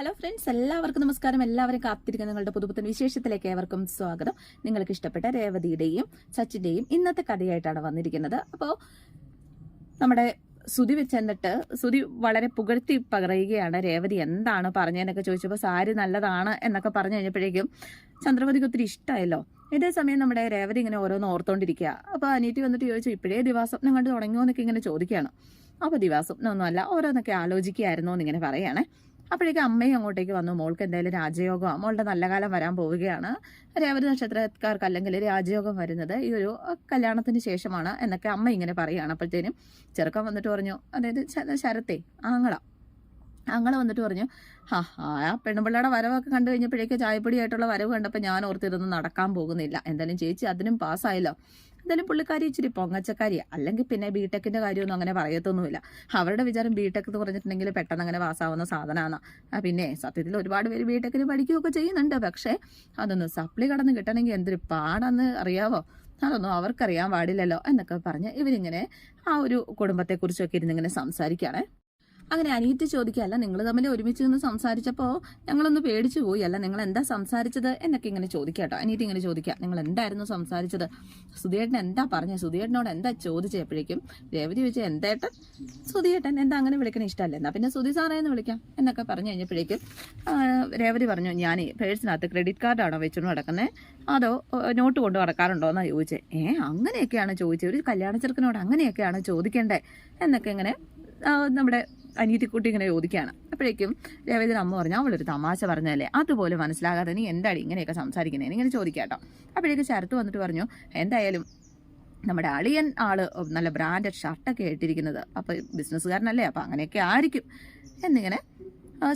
Hello friends എല്ലാവർക്കും നമസ്കാരം. എല്ലാവരും കാത്തിരിക്കുന്ന നിങ്ങളുടെ പുതുപുത്തൻ വിശേഷത്തിലേക്ക് ഏവർക്കും സ്വാഗതം. നിങ്ങൾക്ക് ഇഷ്ടപ്പെട്ട രേവതിയുടെയും സച്ചിന്റെയും ഇന്നത്തെ കഥയായിട്ടാണ് വന്നിരിക്കുന്നത്. അപ്പോൾ നമ്മുടെ സുതി വെച്ചെന്നിട്ട് സുതി വളരെ പുകഴ്ത്തി പകരുകയാണ് രേവതി എന്താണ് പറഞ്ഞതെന്നൊക്കെ ചോദിച്ചപ്പോൾ സാരി നല്ലതാണ് എന്നൊക്കെ പറഞ്ഞു കഴിഞ്ഞപ്പോഴേക്കും ചന്ദ്രമതിക്ക് ഒത്തിരി ഇഷ്ടമായല്ലോ ഇതേ സമയം നമ്മുടെ രേവതി ഇങ്ങനെ ഓരോന്ന് ഓർത്തോണ്ടിരിക്കുക. അപ്പോൾ അനീറ്റി വന്നിട്ട് ചോദിച്ചു ഇപ്പോഴേ ദിവാസ്വപ്നം കണ്ട് തുടങ്ങിയോ എന്നൊക്കെ ഇങ്ങനെ ചോദിക്കുകയാണ്. അപ്പോൾ ദിവാസ്വപ്നമൊന്നുമല്ല ഓരോന്നൊക്കെ ആലോചിക്കുകയായിരുന്നു എന്നിങ്ങനെ പറയുകയാണേ. അപ്പോഴേക്കും അമ്മയും അങ്ങോട്ടേക്ക് വന്നു. മോൾക്ക് എന്തായാലും രാജയോഗം മോളുടെ നല്ല കാലം വരാൻ പോവുകയാണ്. രേവതി നക്ഷത്രക്കാർക്ക് അല്ലെങ്കിൽ രാജയോഗം വരുന്നത് ഈ ഒരു കല്യാണത്തിന് ശേഷമാണ് എന്നൊക്കെ അമ്മ ഇങ്ങനെ പറയുകയാണ്. അപ്പോഴത്തേനും ചെറുക്കൻ വന്നിട്ട് പറഞ്ഞു അതായത് ശരത്തേ ആങ്ങള. ആങ്ങള വന്നിട്ട് പറഞ്ഞു ആ ആ പെണ്ണുപിള്ളയുടെ വരവൊക്കെ കണ്ടു കഴിഞ്ഞപ്പോഴേക്കും ചായപ്പൊടിയായിട്ടുള്ള വരവ് കണ്ടപ്പോൾ ഞാൻ ഓർത്തിരുന്ന് നടക്കാൻ പോകുന്നില്ല. എന്തായാലും ചേച്ചി അതിനും പാസ്സായല്ലോ. എന്തായാലും പുള്ളിക്കാരി ഇച്ചിരി പൊങ്ങച്ചക്കാരി അല്ലെങ്കിൽ പിന്നെ ബിടെക്കിന്റെ കാര്യമൊന്നും അങ്ങനെ പറയത്തൊന്നുമില്ല. അവരുടെ വിചാരം ബിടെക് എന്ന് പറഞ്ഞിട്ടുണ്ടെങ്കിൽ പെട്ടെന്ന് അങ്ങനെ പാസ്സാവുന്ന സാധനമാണ് പിന്നെ സത്യത്തിൽ ഒരുപാട് പേര് ബിടെക്കിന് പഠിക്കുകയൊക്കെ ചെയ്യുന്നുണ്ട്. പക്ഷേ അതൊന്ന് സപ്ലി കടന്ന് കിട്ടണമെങ്കിൽ എന്തൊരു പാടാന്ന് അറിയാവോ? അതൊന്നും അവർക്കറിയാൻ പാടില്ലല്ലോ എന്നൊക്കെ പറഞ്ഞ് ഇവരിങ്ങനെ ആ ഒരു കുടുംബത്തെക്കുറിച്ചൊക്കെ ഇരുന്നിങ്ങനെ സംസാരിക്കുകയാണ്. അങ്ങനെ അനിയത്തി ചോദിക്കുകയല്ല നിങ്ങൾ തമ്മിൽ ഒരുമിച്ച് നിന്ന് സംസാരിച്ചപ്പോൾ ഞങ്ങളൊന്ന് പേടിച്ചു പോയി അല്ല? നിങ്ങൾ എന്താ സംസാരിച്ചത്? എന്നൊക്കെ ഇങ്ങനെ ചോദിക്കുക കേട്ടോ. അനിയത്തി ഇങ്ങനെ ചോദിക്കുക നിങ്ങൾ എന്തായിരുന്നു സംസാരിച്ചത്? സുധിയേട്ടൻ എന്താ പറഞ്ഞത് സുധിയേട്ടനോട് എന്താ ചോദിച്ചപ്പോഴേക്കും രേവതി ചോദിച്ചാൽ എന്തേട്ടൻ? സുധിയേട്ടൻ എന്താ അങ്ങനെ വിളിക്കണ? ഇഷ്ടമല്ല. എന്നാ പിന്നെ സുധി സാറേ എന്ന് വിളിക്കാം. എന്നൊക്കെ പറഞ്ഞു കഴിഞ്ഞപ്പോഴേക്കും രേവതി പറഞ്ഞു ഞാൻ പേഴ്സിനകത്ത് ക്രെഡിറ്റ് കാർഡാണോ വെച്ചുകൊണ്ട് നടക്കുന്നത് അതോ നോട്ട് കൊണ്ട് നടക്കാറുണ്ടോ എന്നാണ് ചോദിച്ചത് ഏ അങ്ങനെയൊക്കെയാണ് ചോദിച്ചത് ഒരു കല്യാണ ചെറുക്കനോട് അങ്ങനെയൊക്കെയാണ് ചോദിക്കേണ്ടത് എന്നൊക്കെ ഇങ്ങനെ നമ്മുടെ അനീതിക്കുട്ടി ഇങ്ങനെ ചോദിക്കുകയാണ്. അപ്പോഴേക്കും രവീന്ദ്രൻ അമ്മ പറഞ്ഞു അവളൊരു തമാശ പറഞ്ഞല്ലേ അതുപോലെ മനസ്സിലാകാതെ നീ എന്താണ് ഇങ്ങനെയൊക്കെ സംസാരിക്കുന്നത് ഇങ്ങനെ ചോദിക്കാട്ടോ അപ്പോഴേക്കും ശരത്ത് വന്നിട്ട് പറഞ്ഞു എന്തായാലും നമ്മുടെ അളിയൻ ആൾ നല്ല ബ്രാൻഡഡ് ഷർട്ടൊക്കെ ഇട്ടിരിക്കുന്നത്. അപ്പോൾ ബിസിനസ്സുകാരനല്ലേ അപ്പോൾ അങ്ങനെയൊക്കെ ആയിരിക്കും. എന്നിങ്ങനെ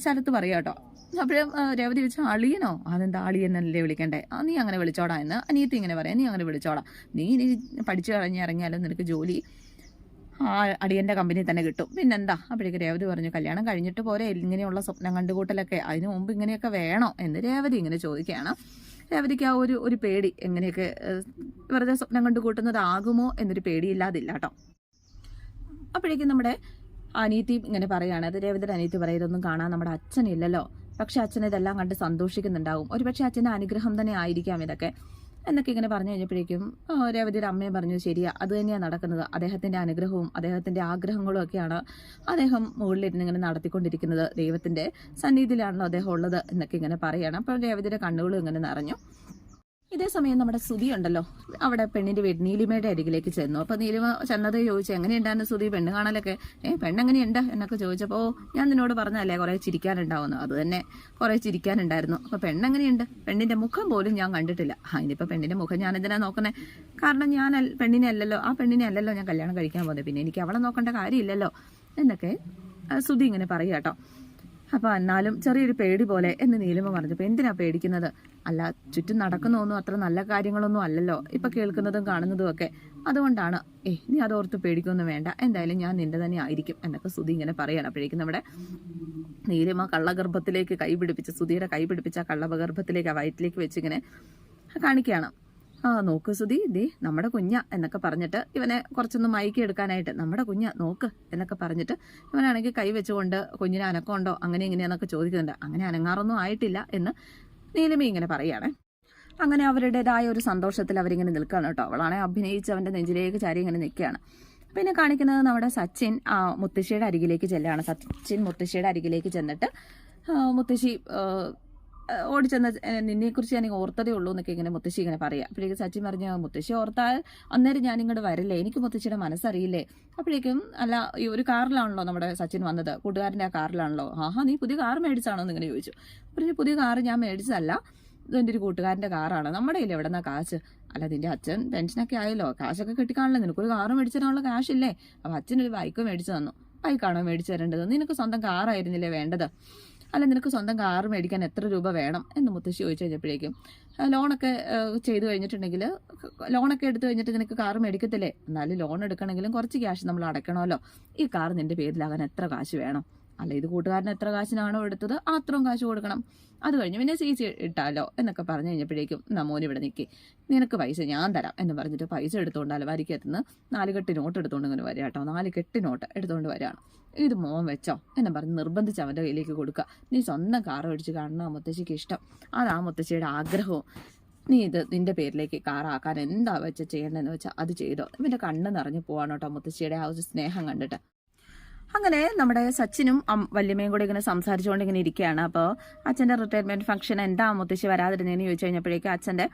ശരത്ത് പറയാം കേട്ടോ. അപ്പോഴും രേവതി വെച്ച അളിയനോ? അതെന്താ അളിയെന്നല്ലേ വിളിക്കണ്ടേ? ആ നീ അങ്ങനെ വിളിച്ചോടാ എന്ന്. അനിയത്തി ഇങ്ങനെ പറയാം നീ അങ്ങനെ വിളിച്ചോടാ നീ ഇനി പഠിച്ചു കഴിഞ്ഞിറങ്ങിയാലും നിനക്ക് ജോലി ആ അടിയന്റെ കമ്പനി തന്നെ കിട്ടും. പിന്നെന്താ? അപ്പോഴേക്ക് രേവതി പറഞ്ഞു കല്യാണം കഴിഞ്ഞിട്ട് പോരെ. ഇങ്ങനെയുള്ള സ്വപ്നം കണ്ടുകൂട്ടലൊക്കെ. അതിനു മുമ്പ് ഇങ്ങനെയൊക്കെ വേണോ. എന്ന് രേവതി ഇങ്ങനെ ചോദിക്കുകയാണ്. രേവതിക്ക് ആ ഒരു ഒരു പേടി. എങ്ങനെയൊക്കെ വെറുതെ സ്വപ്നം കണ്ടുകൂട്ടുന്നതാകുമോ എന്നൊരു പേടിയില്ലാതില്ല കേട്ടോ. അപ്പോഴേക്കും നമ്മുടെ അനീതി ഇങ്ങനെ പറയുകയാണ്. അത് രേവതിയുടെ അനീതി പറയുന്നതൊന്നും കാണാൻ നമ്മുടെ അച്ഛനില്ലല്ലോ. പക്ഷെ അച്ഛൻ ഇതെല്ലാം കണ്ട് സന്തോഷിക്കുന്നുണ്ടാവും. ഒരുപക്ഷെ അച്ഛന്റെ അനുഗ്രഹം തന്നെ ആയിരിക്കാം ഇതൊക്കെ. എന്നൊക്കെ ഇങ്ങനെ പറഞ്ഞു കഴിഞ്ഞപ്പോഴേക്കും രേവതിയുടെ അമ്മയും പറഞ്ഞു ശരിയാ അത് തന്നെയാണ് നടക്കുന്നത്. അദ്ദേഹത്തിന്റെ അനുഗ്രഹവും അദ്ദേഹത്തിന്റെ ആഗ്രഹങ്ങളും ഒക്കെയാണ് അദ്ദേഹം മുകളിലിരുന്ന് ഇങ്ങനെ നടത്തിക്കൊണ്ടിരിക്കുന്നത്. ദൈവത്തിന്റെ സന്നിധിയിലാണല്ലോ അദ്ദേഹം ഉള്ളത് എന്നൊക്കെ ഇങ്ങനെ പറയുകയാണ് അപ്പോൾ രേവതിയുടെ കണ്ണുകളും ഇങ്ങനെ നിറഞ്ഞു. ഇതേ സമയം നമ്മുടെ സുധി ഉണ്ടല്ലോ. അവിടെ പെണ്ണിന്റെ വീട് നീലിമയുടെ അരികിലേക്ക് ചെന്നു. അപ്പൊ നീലിമ ചെന്നത് ചോദിച്ചു എങ്ങനെയുണ്ടായിരുന്നു സുധി? പെണ്ണ് കാണലൊക്കെ ഏ പെണ്ണെങ്ങനെയുണ്ട്? എന്നൊക്കെ ചോദിച്ചപ്പോ ഞാൻ നിന്നോട് പറഞ്ഞല്ലേ കുറെ ചിരിക്കാനുണ്ടാവുന്നു അത് തന്നെ കുറെ ചിരിക്കാനുണ്ടായിരുന്നു. അപ്പൊ പെണ്ണെങ്ങനെയുണ്ട്? പെണ്ണിന്റെ മുഖം പോലും ഞാൻ കണ്ടിട്ടില്ല. ആ ഇനിയിപ്പോ പെണ്ണിന്റെ മുഖം ഞാൻ എന്തിനാ നോക്കുന്നത് കാരണം ഞാൻ പെണ്ണിനെ അല്ലല്ലോ. ആ പെണ്ണിനെ അല്ലല്ലോ ഞാൻ കല്യാണം കഴിക്കാൻ പോകുന്നത്. പിന്നെ എനിക്ക് അവളെ നോക്കേണ്ട കാര്യമില്ലല്ലോ. എന്നൊക്കെ സുധി ഇങ്ങനെ പറയുക കേട്ടോ. അപ്പൊ എന്നാലും ചെറിയൊരു പേടി പോലെ എന്ന് നീലിമ അപ്പൊ എന്തിനാ പേടിക്കുന്നത്? അല്ല ചുറ്റും നടക്കുന്നതൊന്നും അത്ര നല്ല കാര്യങ്ങളൊന്നും അല്ലല്ലോ. ഇപ്പൊ കേൾക്കുന്നതും കാണുന്നതും ഒക്കെ. അതുകൊണ്ടാണ് ഏ നീ അതോർത്ത് പേടിക്കൊന്നും വേണ്ട. എന്തായാലും ഞാൻ നിന്റെ തന്നെ ആയിരിക്കും എന്നൊക്കെ സുധി ഇങ്ങനെ പറയാണ്. അപ്പോഴേക്കും നമ്മുടെ നീലിമ കള്ളഗർഭത്തിലേക്ക് കൈ പിടിപ്പിച്ച് സുധിയുടെ കൈ പിടിപ്പിച്ച കള്ളഗർഭത്തിലേക്ക് ആ വയറ്റിലേക്ക് വെച്ച് ഇങ്ങനെ കാണിക്കുകയാണ്. നോക്ക് സുധി ദേ നമ്മുടെ കുഞ്ഞ എന്നൊക്കെ പറഞ്ഞിട്ട് ഇവനെ കുറച്ചൊന്ന് മയക്കി എടുക്കാനായിട്ട് നമ്മുടെ കുഞ്ഞ നോക്ക് എന്നൊക്കെ പറഞ്ഞിട്ട് ഇവനാണെങ്കിൽ കൈ വെച്ചുകൊണ്ട് കുഞ്ഞിനെ അനക്കമുണ്ടോ അങ്ങനെ ഇങ്ങനെയെന്നൊക്കെ ചോദിക്കുന്നുണ്ട്. അങ്ങനെ അനങ്ങാറൊന്നും ആയിട്ടില്ല എന്ന് നീലിമ ഇങ്ങനെ പറയുകയാണ്. അങ്ങനെ അവരുടേതായ ഒരു സന്തോഷത്തിൽ അവരിങ്ങനെ നിൽക്കുകയാണ് കേട്ടോ. അവളാണെ അഭിനയിച്ച് അവന്റെ നെഞ്ചിലേക്ക് ചാരി ഇങ്ങനെ നിൽക്കുകയാണ്. പിന്നെ കാണിക്കുന്നത് നമ്മുടെ സച്ചിൻ മുത്തശ്ശിയുടെ അരികിലേക്ക് ചെല്ലുകയാണ്. സച്ചിൻ മുത്തശ്ശിയുടെ അരികിലേക്ക് ചെന്നിട്ട് മുത്തശ്ശി ഓടിച്ചെന്ന് നിന്നെ കുറിച്ച് ഞാൻ ഓർത്തതേ ഉള്ളൂ എന്നൊക്കെ ഇങ്ങനെ മുത്തശ്ശി ഇങ്ങനെ പറയാം. അപ്പോഴേക്കും സച്ചിൻ പറഞ്ഞു മുത്തശ്ശി ഓർത്താൽ അന്നേരം ഞാൻ ഇങ്ങോട്ട് വരില്ലേ? എനിക്ക് മുത്തശ്ശിയുടെ മനസ്സറിയില്ലേ? അപ്പോഴേക്കും അല്ല ഈ ഒരു കാറിലാണല്ലോ നമ്മുടെ സച്ചിൻ വന്നത്. കൂട്ടുകാരന്റെ ആ കാറിലാണല്ലോ. ആഹാ നീ പുതിയ കാർ മേടിച്ചാണോ? എന്ന് ഇങ്ങനെ ചോദിച്ചു. പറഞ്ഞു പുതിയ കാർ ഞാൻ മേടിച്ചതല്ല. ഇതെന്റെ ഒരു കൂട്ടുകാരന്റെ കാറാണ്. നമ്മുടെ കയ്യിൽ എവിടെ നിന്നാ കാശ്? അല്ല നിന്റെ അച്ഛൻ പെൻഷനൊക്കെ ആയല്ലോ. കാശൊക്കെ കിട്ടിക്കാണല്ലോ. നിനക്കൊരു കാറ് മേടിച്ചു തരാനുള്ള കാശില്ലേ? അപ്പോൾ അച്ഛനൊരു ബൈക്ക് മേടിച്ചു തന്നു. ബൈക്കാണോ മേടിച്ചു തരേണ്ടത്? നിനക്ക് സ്വന്തം കാറായിരുന്നില്ലേ വേണ്ടത്? അല്ല നിനക്ക് സ്വന്തം കാർ മേടിക്കാൻ എത്ര രൂപ വേണം എന്ന് മുത്തശ്ശി ചോദിച്ചു കഴിഞ്ഞപ്പോഴേക്കും ലോണൊക്കെ ചെയ്തു കഴിഞ്ഞിട്ടുണ്ടെങ്കിൽ ലോണൊക്കെ എടുത്തു കഴിഞ്ഞിട്ട് നിനക്ക് കാർ മേടിക്കത്തില്ലേ? എന്നാലും ലോൺ എടുക്കണമെങ്കിലും കുറച്ച് ക്യാഷ് നമ്മൾ അടയ്ക്കണമല്ലോ. ഈ കാർ നിന്റെ പേരിലാകാൻ എത്ര കാശ് വേണം? അല്ല ഇത് കൂട്ടുകാരൻ എത്ര കാശിനാണോ എടുത്തത് അത്രയും കാശ് കൊടുക്കണം. അത് കഴിഞ്ഞ് പിന്നെ സി ഇട്ടാലോ എന്നൊക്കെ പറഞ്ഞു കഴിഞ്ഞപ്പോഴേക്കും നമ്മോൻ മോൻ ഇവിടെ നിൽക്കി നിനക്ക് പൈസ ഞാൻ തരാം എന്ന് പറഞ്ഞിട്ട് പൈസ എടുത്തുകൊണ്ട് അലവാരിക്കത്തുനിന്ന് നാല് കെട്ട് നോട്ട് എടുത്തുകൊണ്ട് ഇങ്ങനെ വരിക കേട്ടോ നാല് കെട്ട് നോട്ട് എടുത്തുകൊണ്ട് വരികയാണ്. ഇത് മോൻ വെച്ചോ എന്ന് പറഞ്ഞ് നിർബന്ധിച്ച് അവന്റെ കയ്യിലേക്ക് കൊടുക്കുക. നീ സ്വന്തം കാർ മേടിച്ച് കാണണം മുത്തശ്ശിക്ക് ഇഷ്ടം. അതാ മുത്തശ്ശിയുടെ ആഗ്രഹവും. നീ ഇത് നിന്റെ പേരിലേക്ക് കാറാക്കാൻ എന്താ വെച്ചാൽ ചെയ്യേണ്ടതെന്ന് വെച്ചാൽ അത് ചെയ്തോ. ഇവന്റെ കണ്ണ് നിറഞ്ഞു പോവാണോട്ടോ മുത്തശ്ശിയുടെ ആ ഒരു സ്നേഹം കണ്ടിട്ട്. അങ്ങനെ നമ്മുടെ സച്ചിനും വല്യമ്മയും കൂടെ ഇങ്ങനെ സംസാരിച്ചുകൊണ്ട് ഇങ്ങനെ ഇരിക്കുകയാണ്. അപ്പോൾ അച്ഛന്റെ റിട്ടയർമെന്റ് ഫംഗ്ഷൻ എന്താ മുത്തശ്ശി വരാതിരുന്നതെന്ന് ചോദിച്ചു കഴിഞ്ഞപ്പോഴേക്കും അച്ഛന്റെ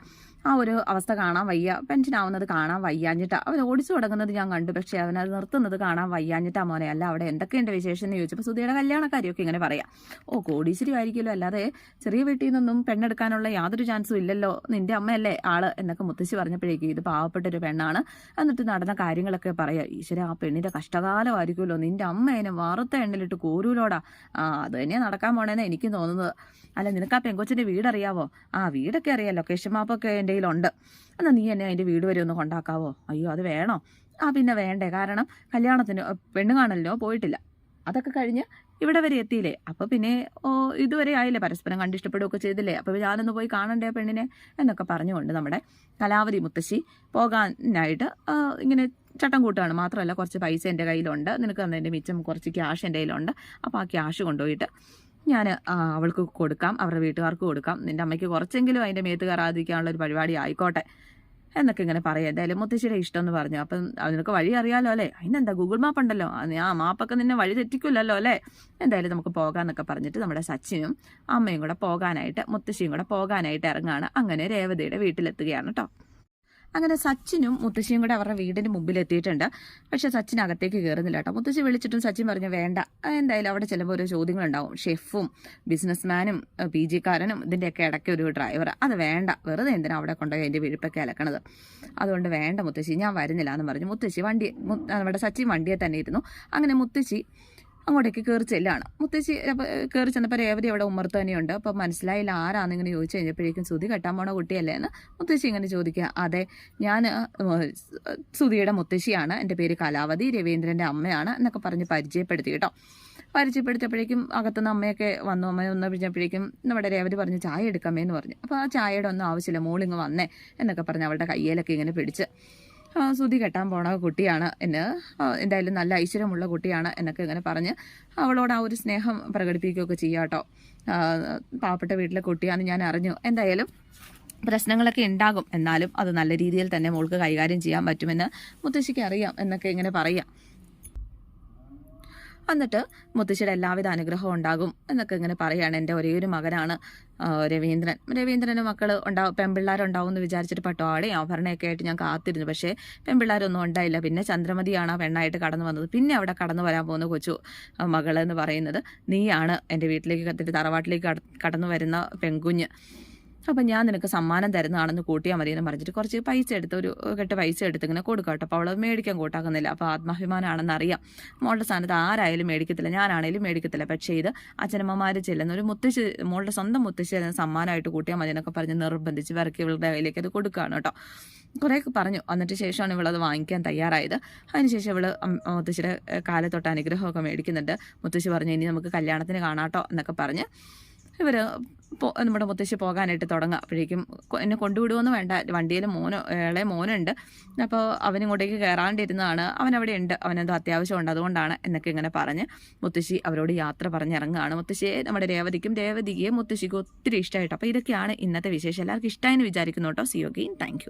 ആ ഒരു അവസ്ഥ കാണാൻ വയ്യ. പെൻഷനാവുന്നത് കാണാൻ വയ്യാഞ്ഞിട്ടാ. അവൻ ഓടിച്ചു തുടങ്ങുന്നത് ഞാൻ കണ്ടു. പക്ഷേ അത് നിർത്തുന്നത് കാണാൻ വയ്യാഞ്ഞിട്ടാ മോനെ. അല്ല അവിടെ എന്തൊക്കെയുണ്ട് വിശേഷം എന്ന് ചോദിച്ചപ്പോൾ സുധിയുടെ കല്യാണക്കാരിയൊക്കെ ഇങ്ങനെ പറയാം. ഓ കോടീശ്വരി ആയിരിക്കുമല്ലോ. അല്ലാതെ ചെറിയ വീട്ടിൽ നിന്നൊന്നും പെണ്ണെടുക്കാനുള്ള യാതൊരു ചാൻസും ഇല്ലല്ലോ. നിന്റെ അമ്മയല്ലേ ആൾ എന്നൊക്കെ മുത്തശ്ശി പറഞ്ഞപ്പോഴേക്കും ഇത് പാവപ്പെട്ട ഒരു പെണ്ണാണ്. എന്നിട്ട് നടന്ന കാര്യങ്ങളൊക്കെ പറയാം. ഈശ്വര ആ പെണ്ണിന്റെ കഷ്ടകാലമായിരിക്കുമല്ലോ നിന്റെ അമ്മ അതിനെ വറുത്ത എണ്ണിലിട്ട് കോരൂലോടാ. ആ അത് തന്നെയാണ് നടക്കാൻ പോണേന്ന് എനിക്ക് തോന്നുന്നത്. അല്ല നിനക്ക് ആ പെങ്കൊച്ചിന്റെ വീടറിയാവോ? ആ വീടൊക്കെ അറിയാം. ലൊക്കേഷൻ മാപ്പൊക്കെ എന്റെ കയ്യിലുണ്ട്. എന്നാൽ നീ എന്നെ അതിന്റെ വീട് വരെ ഒന്ന് കൊണ്ടാക്കാവോ? അയ്യോ അത് വേണോ? ആ പിന്നെ വേണ്ടേ. കാരണം കല്യാണത്തിന് പെണ്ണ് കാണലിനോ പോയിട്ടില്ല. അതൊക്കെ കഴിഞ്ഞ് ഇവിടെ വരെ എത്തിയില്ലേ? അപ്പോൾ പിന്നെ ഓ ഇതുവരെ ആയില്ലേ പരസ്പരം കണ്ടിഷ്ടപ്പെടുകയൊക്കെ ചെയ്തില്ലേ? അപ്പോൾ ഞാനൊന്ന് പോയി കാണണ്ടേ പെണ്ണിനെ എന്നൊക്കെ പറഞ്ഞുകൊണ്ട് നമ്മുടെ കലാവതി മുത്തശ്ശി പോകാനായിട്ട് ഇങ്ങനെ ചട്ടം കൂട്ടുകയാണ്. മാത്രമല്ല കുറച്ച് പൈസ എന്റെ കയ്യിലുണ്ട്. നിനക്ക് തന്നതിന്റെ മിച്ചം കുറച്ച് ക്യാഷ് എന്റെ കയ്യിലുണ്ട്. അപ്പോൾ ആ ക്യാഷ് കൊണ്ടുപോയിട്ട് ഞാൻ അവൾക്ക് കൊടുക്കാം അവരുടെ വീട്ടുകാർക്ക് കൊടുക്കാം. നിന്റെ അമ്മയ്ക്ക് കുറച്ചെങ്കിലും അതിന്റെ മേത്ത് കയറാതിരിക്കാനുള്ള ഒരു പരിപാടി ആയിക്കോട്ടെ എന്നൊക്കെ ഇങ്ങനെ പറയാം. എന്തായാലും മുത്തശ്ശിയുടെ ഇഷ്ടം എന്ന് പറഞ്ഞു. അപ്പം അതിനൊക്കെ വഴി അറിയാലോ അല്ലേ? അതിനെന്താ ഗൂഗിൾ മാപ്പ് ഉണ്ടല്ലോ. ആ മാപ്പൊക്കെ നിന്നെ വഴി തെറ്റിക്കില്ലല്ലോ അല്ലേ? എന്തായാലും നമുക്ക് പോകാമെന്നൊക്കെ പറഞ്ഞിട്ട് നമ്മുടെ സച്ചിനും അമ്മയും കൂടെ പോകാനായിട്ട് മുത്തശ്ശിയും കൂടെ പോകാനായിട്ട് ഇറങ്ങുകയാണ് അങ്ങനെ രേവതിയുടെ വീട്ടിലെത്തുകയാണ് കേട്ടോ അങ്ങനെ സച്ചിനും മുത്തശ്ശിയും കൂടെ അവരുടെ വീടിന് മുമ്പിൽ എത്തിയിട്ടുണ്ട്. പക്ഷെ സച്ചിൻ അകത്തേക്ക് കയറുന്നില്ല കേട്ടോ. മുത്തശ്ശി വിളിച്ചിട്ടും സച്ചിൻ പറഞ്ഞു വേണ്ട എന്തായാലും അവിടെ ചിലപ്പോൾ ഓരോ ചോദ്യങ്ങളുണ്ടാവും. ഷെഫും ബിസിനസ്മാനും പി ജിക്കാരനും ഇതിന്റെയൊക്കെ ഇടയ്ക്ക് ഒരു ഡ്രൈവർ അത് വേണ്ട വെറുതെ എന്തിനാ അവിടെ കൊണ്ടുപോയി അതിന്റെ വിഴുപ്പൊക്കെ അലക്കണത്? അതുകൊണ്ട് വേണ്ട മുത്തശ്ശി ഞാൻ വരുന്നില്ല എന്ന് പറഞ്ഞു. മുത്തശ്ശി വണ്ടി നമ്മുടെ സച്ചിൻ വണ്ടിയെ തന്നെ ഇരുന്നു. അങ്ങനെ മുത്തശ്ശി അങ്ങോട്ടേക്ക് കയറി ചെല്ലാണ്. മുത്തശ്ശി കയറി ചെന്നപ്പോൾ രേവതി അവിടെ ഉമ്മർത്ത് തന്നെയുണ്ട്. അപ്പോൾ മനസ്സിലായില്ല ആരാന്ന് ഇങ്ങനെ ചോദിച്ചു കഴിഞ്ഞപ്പോഴേക്കും സുതി കെട്ടാൻ പോണ കുട്ടിയല്ലേ? എന്ന് മുത്തശ്ശി ഇങ്ങനെ ചോദിക്കുക. അതെ ഞാൻ സുതിയുടെ മുത്തശ്ശിയാണ്. എന്റെ പേര് കലാവതി രവീന്ദ്രന്റെ അമ്മയാണ് എന്നൊക്കെ പറഞ്ഞ് പരിചയപ്പെടുത്തി കേട്ടോ. പരിചയപ്പെടുത്തിയപ്പോഴേക്കും അകത്തുനിന്ന് അമ്മയൊക്കെ വന്നു. അമ്മ ഒന്ന് പിടിച്ചപ്പോഴേക്കും നമ്മുടെ രേവതി പറഞ്ഞു ചായ എടുക്കാമേ എന്ന് പറഞ്ഞു. അപ്പോൾ ആ ചായയുടെ ഒന്നും ആവശ്യമില്ല. മോളിങ്ങ് വന്നേ എന്നൊക്കെ പറഞ്ഞ് അവളുടെ കയ്യിലൊക്കെ ഇങ്ങനെ പിടിച്ച് സുതി കെട്ടാൻ പോണ കുട്ടിയാണ് എന്ന്. എന്തായാലും നല്ല ഐശ്വര്യമുള്ള കുട്ടിയാണ് എന്നൊക്കെ ഇങ്ങനെ പറഞ്ഞ് അവളോട് ആ ഒരു സ്നേഹം പ്രകടിപ്പിക്കുകയൊക്കെ ചെയ്യാട്ടോ പാവപ്പെട്ട വീട്ടിലെ കുട്ടിയാണെന്ന് ഞാൻ അറിഞ്ഞു. എന്തായാലും പ്രശ്നങ്ങളൊക്കെ ഉണ്ടാകും എന്നാലും അത് നല്ല രീതിയിൽ തന്നെ മോൾക്ക് കൈകാര്യം ചെയ്യാൻ പറ്റുമെന്ന് മുത്തശ്ശിക്ക് അറിയാം എന്നൊക്കെ ഇങ്ങനെ പറയാം. എന്നിട്ട് മുത്തശ്ശിയുടെ എല്ലാവിധ അനുഗ്രഹവും ഉണ്ടാകും എന്നൊക്കെ ഇങ്ങനെ പറയുകയാണ് എന്റെ ഒരേ ഒരു മകനാണ് രവീന്ദ്രൻ. രവീന്ദ്രന് മക്കൾ ഉണ്ടാവും പെൺപിള്ളേരുണ്ടാവും എന്ന് വിചാരിച്ചിട്ട് പട്ടുപാടയും ആഭരണയൊക്കെ ആയിട്ട് ഞാൻ കാത്തിരുന്നു. പക്ഷേ പെൺപിള്ളേരൊന്നും ഉണ്ടായില്ല. പിന്നെ ചന്ദ്രമതിയാണ് ആ പെണ്ണായിട്ട് കടന്നു വന്നത്. പിന്നെ അവിടെ കടന്നു വരാൻ പോകുന്ന കൊച്ചു മകൾ എന്ന് പറയുന്നത് നീയാണ് എന്റെ വീട്ടിലേക്ക് കത്തിട്ട് തറവാട്ടിലേക്ക് കടന്നു വരുന്ന പെൺകുഞ്ഞ്. അപ്പം ഞാൻ നിനക്ക് സമ്മാനം തരുന്നതാണെന്ന് കൂട്ടിയാൽ മതി എന്ന് പറഞ്ഞിട്ട് കുറച്ച് പൈസ എടുത്ത് ഒരു കെട്ട് പൈസ എടുത്ത് ഇങ്ങനെ കൊടുക്കാം കേട്ടോ. അപ്പോൾ അവൾ മേടിക്കാൻ കൂട്ടാക്കുന്നില്ല. അപ്പോൾ ആത്മാഭിമാനമാണെന്ന് അറിയാം. മോളുടെ സ്ഥാനത്ത് ആരായാലും മേടിക്കത്തില്ല. ഞാനാണേലും മേടിക്കത്തില്ല. പക്ഷേ ഇത് അച്ഛനമ്മമാർ ചെല്ലുന്ന ഒരു മുത്തശ്ശി മോളുടെ സ്വന്തം മുത്തശ്ശി സമ്മാനമായിട്ട് കൂട്ടിയാൽ മതി എന്നൊക്കെ പറഞ്ഞ് നിർബന്ധിച്ച് വിറക്കി ഇവളുടെ കയ്യിലേക്ക് അത് കൊടുക്കുകയാണ് കേട്ടോ. കുറേയൊക്കെ പറഞ്ഞു. എന്നിട്ട് ശേഷമാണ് ഇവളത് വാങ്ങിക്കാൻ തയ്യാറായത്. അതിനുശേഷം ഇവൾ അം- മുത്തശ്ശിയുടെ കാലത്തൊട്ട് അനുഗ്രഹമൊക്കെ മേടിക്കുന്നുണ്ട്. മുത്തശ്ശി പറഞ്ഞു ഇനി നമുക്ക് കല്യാണത്തിന് കാണാട്ടോ എന്നൊക്കെ പറഞ്ഞ് ഇവർ നമ്മുടെ മുത്തശ്ശി പോകാനായിട്ട് തുടങ്ങുക. അപ്പോഴേക്കും എന്നെ കൊണ്ടുവിടുമെന്ന് വേണ്ട. വണ്ടിയിൽ മോനോ ഏളെ മോനുണ്ട്. അപ്പോൾ അവനിങ്ങോട്ടേക്ക് കയറാണ്ടിരുന്നതാണ് അവൻ അവിടെ ഉണ്ട് അവനെന്തോ അത്യാവശ്യമുണ്ട്. അതുകൊണ്ടാണ് എന്നൊക്കെ ഇങ്ങനെ പറഞ്ഞ് മുത്തശ്ശി അവരോട് യാത്ര പറഞ്ഞിറങ്ങുകയാണ്. മുത്തശ്ശിയെ നമ്മുടെ രേവതിക്കും രേവതിയെ മുത്തശ്ശിക്കും ഒത്തിരി ഇഷ്ടമായിട്ട് അപ്പോൾ ഇതൊക്കെയാണ് ഇന്നത്തെ വിശേഷം. എല്ലാവർക്കും ഇഷ്ടമായെന്ന് വിചാരിക്കുന്നു കേട്ടോ. സിയോഗീൻ താങ്ക്